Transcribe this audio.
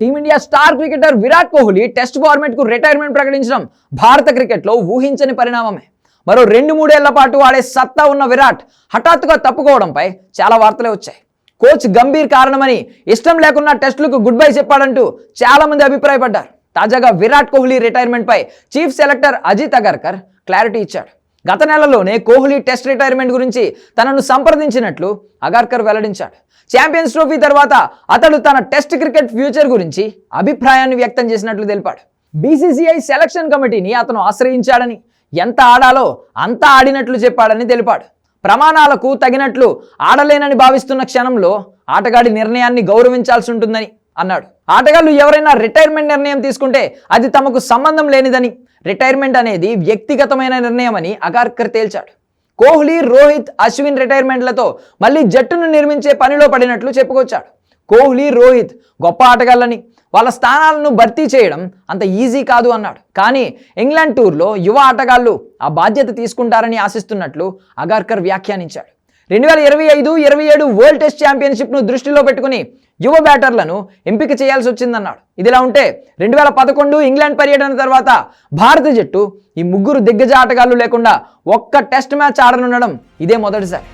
Team india star cricketer Virat Kohli test ఫార్మాట్కు retirement ప్రకటించడం భారత క్రికెట్లో ఊహించని పరిణామమే. మరో రెండు మూడేళ్ళ పాటు ఆడే సత్తా ఉన్న విరాట్ హఠాత్తుగా తప్పుకోవడంపై చాలా వార్తలే వచ్చాయి. కోచ్ గంభీర్ కారణమని ఇష్టం లేకున్నా టెస్టులకు గుడ్ బై చెప్పాడంటూ చాలా మంది అభిప్రాయపడ్డారు. తాజాగా విరాట్ కోహ్లీ రిటైర్మెంట్ పై chief selector Ajit Agarkar clarity ఇచ్చాడు. గత నెలలోనే కోహ్లీ టెస్ట్ రిటైర్మెంట్ గురించి తనను సంప్రదించినట్లు అగార్కర్ వెల్లడించాడు. ఛాంపియన్స్ ట్రోఫీ తర్వాత అతడు తన టెస్ట్ క్రికెట్ ఫ్యూచర్ గురించి అభిప్రాయాన్ని వ్యక్తం చేసినట్లు తెలిపాడు. బీసీసీఐ సెలక్షన్ కమిటీని అతను ఆశ్రయించాడని ఎంత ఆడాలో అంత ఆడినట్లు చెప్పాడని తెలిపాడు. ప్రమాణాలకు తగినట్లు ఆడలేనని భావిస్తున్న క్షణంలో ఆటగాడి నిర్ణయాన్ని గౌరవించాల్సి ఉంటుందని అన్నాడు. ఆటగాళ్ళు ఎవరైనా రిటైర్మెంట్ నిర్ణయం తీసుకుంటే అది తమకు సంబంధం లేనిదని రిటైర్మెంట్ అనేది వ్యక్తిగతమైన నిర్ణయం అని అగార్కర్ తేల్చాడు. కోహ్లీ రోహిత్ అశ్విన్ రిటైర్మెంట్లతో మళ్ళీ జట్టును నిర్మించే పనిలో పడినట్లు చెప్పుకొచ్చాడు. కోహ్లీ రోహిత్ గొప్ప ఆటగాళ్ళని వాళ్ళ స్థానాలను భర్తీ చేయడం అంత ఈజీ కాదు అన్నాడు. కానీ ఇంగ్లాండ్ టూర్లో యువ ఆటగాళ్ళు ఆ బాధ్యత తీసుకుంటారని ఆశిస్తున్నట్లు అగార్కర్ వ్యాఖ్యానించాడు. రెండు వేల ఇరవై ఐదు ఇరవై ఏడు వరల్డ్ టెస్ట్ ఛాంపియన్షిప్ను దృష్టిలో పెట్టుకుని యువ బ్యాటర్లను ఎంపిక చేయాల్సి వచ్చిందన్నాడు. ఇదిలా ఉంటే రెండు వేల పదకొండు ఇంగ్లాండ్ పర్యటన తర్వాత భారత జట్టు ఈ ముగ్గురు దిగ్గజ ఆటగాళ్ళు లేకుండా ఒక్క టెస్ట్ మ్యాచ్ ఆడనుండడం ఇదే మొదటిసారి.